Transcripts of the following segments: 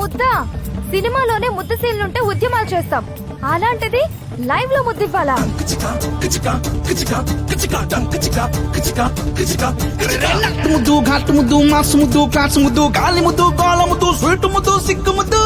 ముద్ద. సినిమాలోనే ముద్ద సీన్లుంటే ఉద్యమాలు చేస్తాం. అలాంటిది లైవ్లో ముద్దు ఘాటు ముద్దు మాసు ముద్దు క్లాస్ ముద్దు గాలి ముద్దు గోళ ముద్దు స్వీట్ ముద్దు సిగ్గు ముద్దు.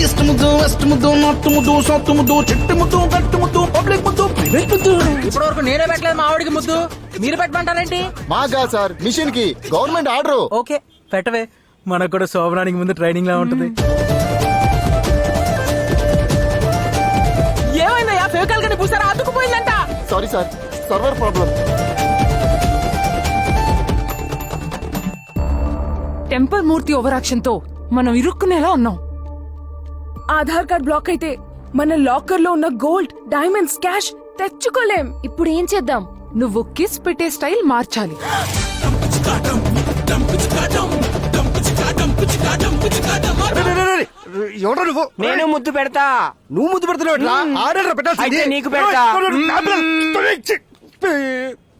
ఈస్ట్ ముద్దు వెస్ట్ ముద్దు నార్త్ ముద్దు సౌత్ ముద్దు చెట్టు ముద్దు గట్టు ముద్దు పబ్లిక్ ముద్దు ప్రైవేట్ ముద్దు. ఇప్పటి వరకు నేనే పెట్టలేదు మా ఆవిడికి ముద్దు. మీరు పెట్టమంటారేంటి? మాగా సార్ మిషన్కి గవర్నమెంట్ ఆర్డర్. ఓకే పెట్టవే. మనకు కూడా శోభనానికి ముందు ట్రైనింగ్ లా ఉంటుంది. ఏమైందయ్యా? ఫేకాల్ కానీ పూసారా అతుకుపోయిందంట sorry sir server problem. Temper Murthy ఓవరాక్షన్తో మనం ఇరుక్కునేలా ఉన్నాం. ఆధార్ కార్డ్ బ్లాక్ అయితే మన లాకర్లో ఉన్న గోల్డ్ డైమండ్స్ క్యాష్ తెచ్చుకోలేం. ఇప్పుడు ఏం చేద్దాం? నువ్వు కిస్ పెట్టే స్టైల్ మార్చాలి. ఎవడో నువ్వు? నేను ముద్దు పెడతా. నువ్వు ముద్దు పెడుతున్నావు ఆర్డర్ పెట్టాల్సింది. నీకు పెడతా.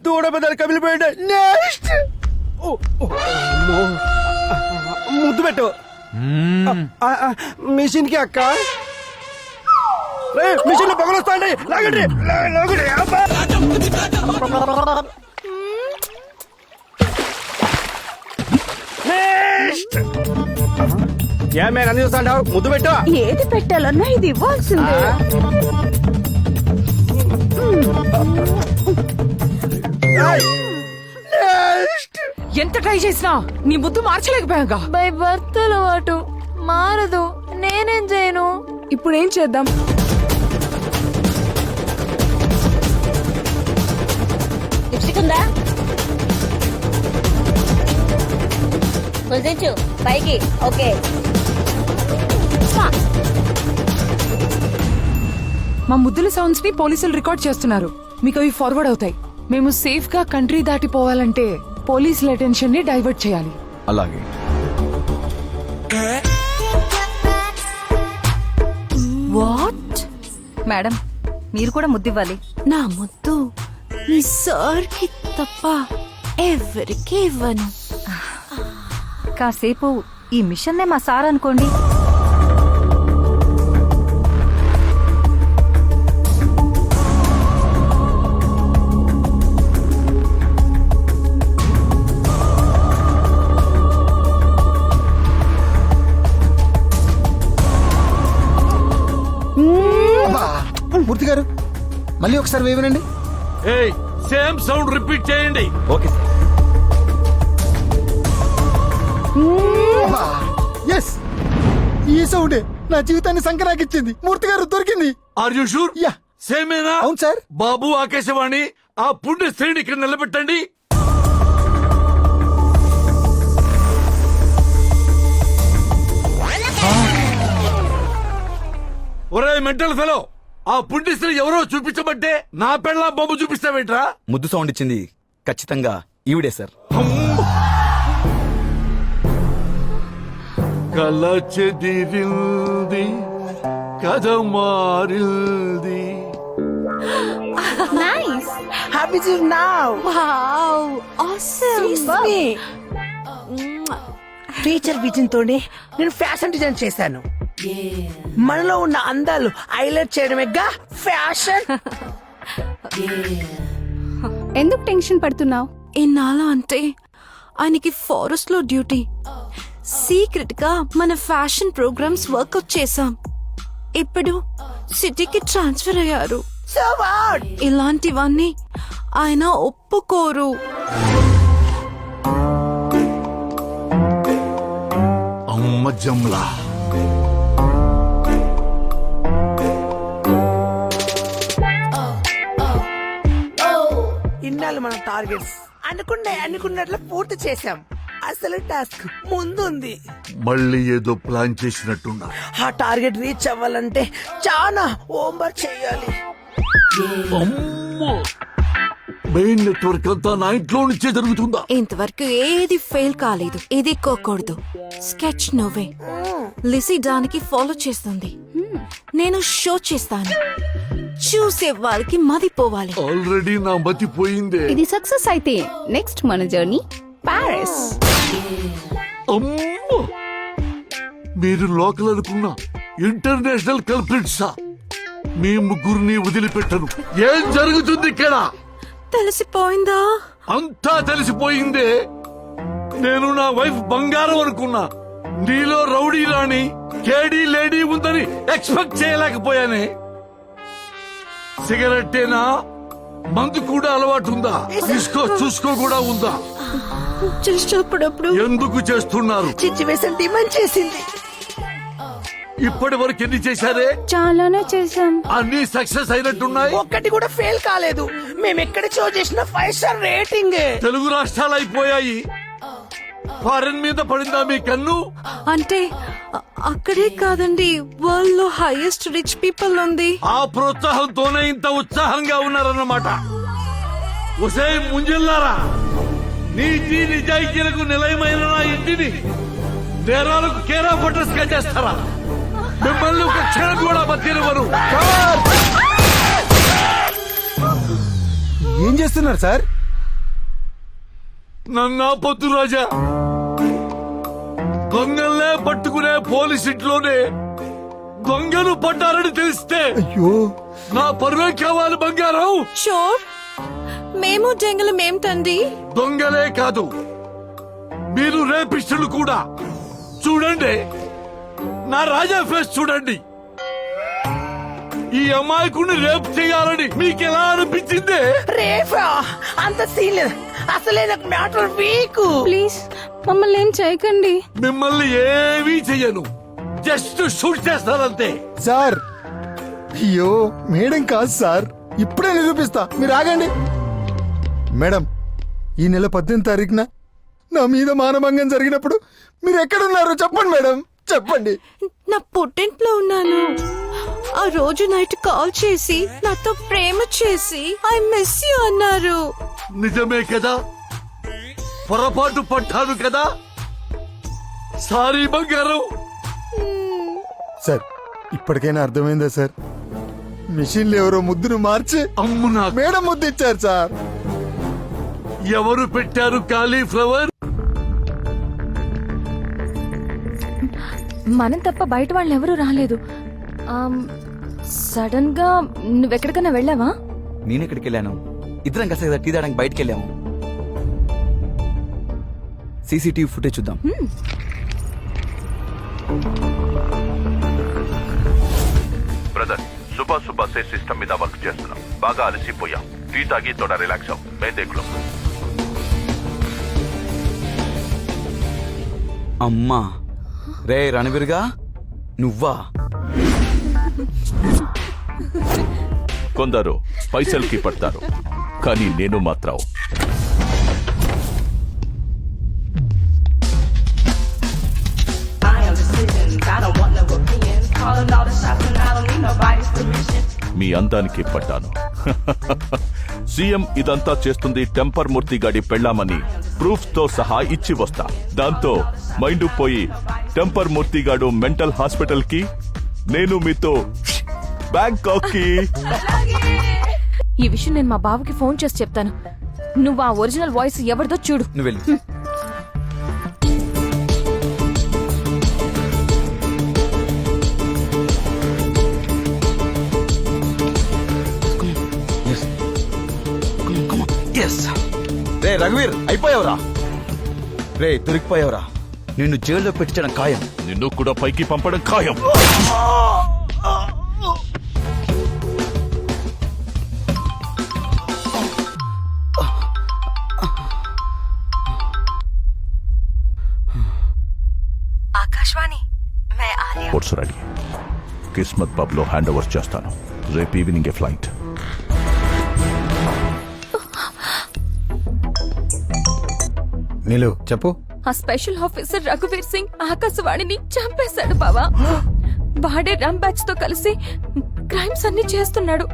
దూడ పెద్దలు కమిలిపోయింది నెక్స్ట్ ముద్దు పెట్టు. ఆ, ఆ, మిషన్కి అక్క. మిషన్లో పొగలు వస్తాండి లాగండి. లాగండి. ఏ మేము అన్ని చూస్తాంటావు ముద్దు పెట్టు. ఏది పెట్టాలన్నా ఇది ఇవ్వాల్సిందే. ఎంత ట్రై చేసినా నీ ముద్దు మార్చలేకపోయాగా. బై బర్త్ అలవాటు. మారదు. నేనేం చేయను? ఇప్పుడు ఏం చేద్దాం? ఉందా కుదించు పైకి. ఓకే. మా ముద్దుల సౌండ్స్ని పోలీసులు రికార్డ్ చేస్తున్నారు. మీకు అవి ఫార్వర్డ్ అవుతాయి. మేము సేఫ్గా కంట్రీ దాటిపోవాలంటే పోలీసుల అటెన్షన్ని డైవర్ట్ చేయాలి. అలాగే. వాట్ మేడం మీరు కూడా ముద్దివ్వాలి నా ముద్దు? ఈ సార్కి తప్ప ఎవరికి ఇవ్వను కాసేపు ఈ మిషన్నే మా సార్ అనుకోండి. మూర్తి గారు మళ్ళీ ఒకసారి వేయనండి సేమ్ సౌండ్ రిపీట్ చేయండి. Okay sir. ఎస్ ఈ సౌండే నా జీవితాన్ని సంకరాకిచ్చింది. మూర్తి గారు దొరికింది. Are you sure ya. సేమేనా? అవును సార్. బాబు ఆకాశవాణి ఆ పుణ్య స్త్రీని ఇక్కడ నిలబెట్టండి. ఒరే మెంటల్ ఫెలో ఆ పుణ్య స్త్రీ ఎవరో చూపించమంటే నా పెళ్ళ బొమ్మ చూపిస్తావేంట్రా? ముద్దు సౌండ్ ఇచ్చింది ఖచ్చితంగా ఈవిడే సార్. కల చెదిరింది కథ మారింది happy to now wow awesome teacher vision తోనే నేను ఫ్యాషన్ డిజైన్ చేశాను. మనలో ఉన్న అందాలు హైలైట్ చేయడమేగా ఫ్యాషన్. ఎందుకు టెన్షన్ పడుతున్నావు? ఇన్నాళ్ళు అంటే ఆయనకి ఫారెస్ట్లో డ్యూటీ సీక్రెట్గా మన ఫ్యాషన్ ప్రోగ్రామ్స్ వర్కౌట్ చేసాం ఇప్పుడు సిటీకి ట్రాన్స్ఫర్ అయ్యారు. ఇలాంటివన్నీ ఆయన ఒప్పుకోరు. అమ్మ జమ్లా. ఇన్నాళ్ళు మన టార్గెట్స్. అనుకున్న అనుకున్నట్లు పూర్తి చేశాం. అసలు టాస్క్ ముందుంది. మళ్ళీ ఏదో ప్లాన్ చేసినట్టున్నా ఆ టార్గెట్ రీచ్ అవ్వాలంటే చాలా హోంవర్క్ చేయాలి. అమ్మో! మెయిన్ నెట్వర్క్ అంతా నా ఇంట్లో నుంచే జరుగుతుందా? ఇంతవరకు ఏది ఫెయిల్ కాలేదు. ఇది కోకూడదు స్కెచ్ నువ్వే. లిసీ దానికి ఫాలో చేస్తుంది. నేను షో చేస్తాను. చూసే వాళ్ళకి మదిపోవాలి ఆల్రెడీ నా మతి పోయిందే. ఇది సక్సెస్ అయితే నెక్స్ట్ మన జర్నీ ప్యారిస్. అమ్మో! మీరు లోకల్ అనుకున్న ఇంటర్నేషనల్ కల్ప్రిట్సా మీ ముగ్గురిని వదిలిపెట్టను. ఏం జరుగుతుంది ఇక్కడ? తెలిసిపోయిందా? అంతా తెలిసిపోయిందే. నేను నా వైఫ్ బంగారం అనుకున్నా. నీలో రౌడీ రాణి కేడీ లేడీ ఉందని ఎక్స్పెక్ట్ చేయలేకపోయానే. సిగరెట్టేనా? మందు కూడా అలవాటు ఉందా తీసుకో చూసుకో కూడా ఉందా? జస్ట్ అప్పుడప్పుడు ఎందుకు చేస్తున్నారు? సిచ్యువేషన్ డిమాండ్ చేసింది. ఇప్పటి వరకు ఎన్ని చేశారే? చాలానే చేశాం అన్ని సక్సెస్ అయినట్టున్నాయి? ఒక్కటి కూడా ఫెయిల్ కాలేదు. మేము ఎక్కడ షో చేసిన ఫైవ్ స్టార్ రేటింగ్. తెలుగు రాష్ట్రాలు అయిపోయాయి. ఫారెన్ మీద పడిందా మీ కన్ను? అంటే అక్కడే కాదండి వరల్డ్లో హైయెస్ట్ రిచ్ పీపుల్ ఉంది. ఆ ప్రోత్సాహంతోనే ఇంత ఉత్సాహంగా ఉన్నారన్నమాట. ఒసే ముంజిల్లారా నీతి నిజాయితీలకు నిలయమైన నా ఇంటిని నేరాలకు కేరా ఫోటోస్గా చేస్తారా? మిమ్మల్ని ఒక క్షణం కూడా బతినివ్వరు ఏం చేస్తున్నారు సార్? నన్ను ఆపొద్దు రాజా. దొంగల్నే పట్టుకునే పోలీస్ ఇంట్లోనే దొంగలు పడ్డారని తెలిస్తే అయ్యో. నా పరువే కావాలి బంగారం. షోర్. మేము జంగలం ఏమిటండి దొంగలే కాదు మీరు రేపిస్టులు కూడా. చూడండి నా రాజా ఫేస్ చూడండి. ఈ అమాయకుడిని రేపు చేయాలని మీకెలా అనిపించిందే? రేఫా అంత సీన్ లేదు. అసలే నాకు మ్యాటర్ వీక్. ప్లీజ్ మమ్మల్ని ఏం చేయకండి. మిమ్మల్ని ఏమీ చెయ్యను. జస్ట్ షూట్ చేస్తానంతే. సార్ అయ్యో మేడం కాదు సార్. ఇప్పుడే నిరూపిస్తా. మీరు ఆగండి. మేడం ఈ నెల పద్దెనిమిది తారీఖున నా మీద మానభంగం జరిగినప్పుడు మీరు ఎక్కడున్నారు? చెప్పండి మేడం. చెప్పండి. నా పుట్టింట్లో ఉన్నాను. ఆ రోజు నైట్ కాల్ చేసి నాతో ప్రేమ చేసి ఐ మిస్ యూ అన్నారు. నిజమే కదా? పొరపాటు పడ్డాను కదా? సారీ బంగారం. సార్ ఇప్పటికైనా అర్థమైందా సార్? మిషన్లు ఎవరో ముద్దును మార్చి అమ్ము నా మేడం ముద్దు ఇచ్చారు సార్. ఎవరు పెట్టారు కాలీఫ్లవర్? మనం తప్ప బయట వాళ్ళు ఎవరు రాలేదు. సడన్గా నువ్వెక్కడికైనా వెళ్ళావా? నేను ఎక్కడికి వెళ్ళాను ఇద్దరం కలిసి కదా టీ తాగడానికి బయటికి వెళ్ళాము సీసీటీవీ ఫుటేజ్ చూద్దాం. బ్రదర్ సుబా సుబా సే సిస్టమ్ మీద వర్క్ చేస్తున్నాం. బాగా అలసిపోయాం. టీ తాగి తోడ రిలాక్స్ అవ్వం. మే దేఖ్లో అమ్మా. రే రణవీర్గా నువ్వా? కొందరు పైసల్కి పడతారు కానీ నేను మాత్రం. మీ అందానికి పడ్డాను. సీఎం ఇదంతా చేస్తుంది టెంపర్ మూర్తి గాడి పెళ్ళామని ప్రూఫ్తో సహా ఇచ్చి వస్తా. దాంతో మైండ్ పోయి టెంపర్ మూర్తి గాడు మెంటల్ హాస్పిటల్కి నేను మీతో బ్యాంకాక్కి ఈ విషయం నేను మా బావకి ఫోన్ చేసి చెప్తాను. నువ్వు ఆ ఒరిజినల్ వాయిస్ ఎవరిదో చూడు. నువ్వు రే రఘువీర్ అయిపోయావురా. రే దొరికిపోయావురా. నిన్ను జైల్లో పెట్టించడం ఖాయం. నిన్ను కూడా పైకి పంపడం ఖాయం. ఆకాశవాణి మే ఆలియా. కిస్మత్ పబ్లో హ్యాండ్ ఓవర్ చేస్తాను. రేపు ఈవినింగ్ ఏ ఫ్లైట్. నీలు చెప్పు. ఆ స్పెషల్ ఆఫీసర్ రఘువీర్ సింగ్ ఆకాశవాణిని చంపేశాడు బావా. వాడే రామ్ బ్యాచ్తో కలిసి క్రైమ్స్ అన్ని చేస్తున్నాడు.